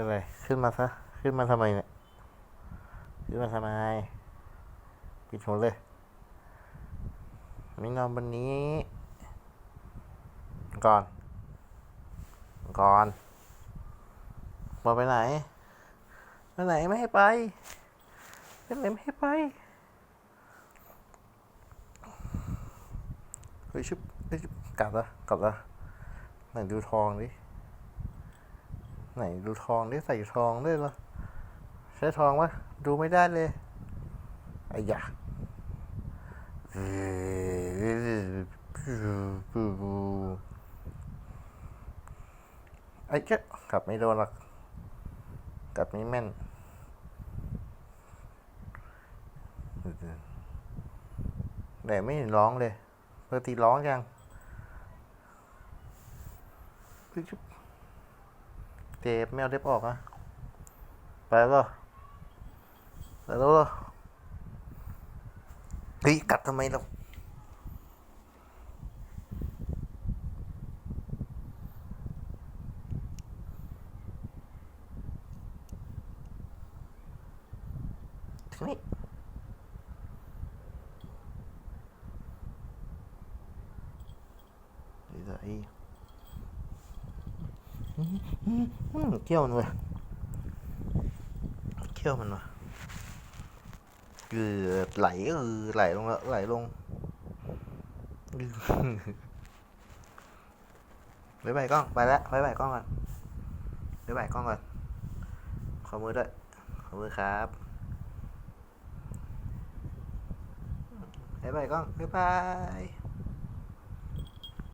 เป็นไร ขึ้นมาซะ ขึ้นมาทำไมเนี่ย ขึ้นมาทำไม ปิดหัวเลย ไม่นอนบนนี้ ก่อน ก่อนบอกไปไหนไปไหนไม่ให้ไปไปไหนไม่ให้ไปเฮ้ยชุบเฮ้ยชุบกลับละกลับละไหนดูทองดิ ไหนดูทองดิใส่ทองด้วยเหรอ ใช้ทองวะดูไม่ได้เลยไอ้ยะไอ้เจ๊ะกลับไม่โดนหรอกกลับไม่แม่นแต่ไม่เห็นร้องเลยปกติร้องยัง เจ็บไม่เอาเล็บออกอะไปแล้วก็ไปแล้วก็เฮ้ยกัดทำไมเราถึงนี่ดีใจอืมอืมอืม เขี้ยวมันเว้ยเขี้ยวมันวะเกือไหลเออไหลลงแล้วไหลลงบายบายกล้องไปแล้วบายบายกล้องก่อนบายบายกล้องก่อนขอมือด้วยขอมือครับบายบายกล้องบายบาย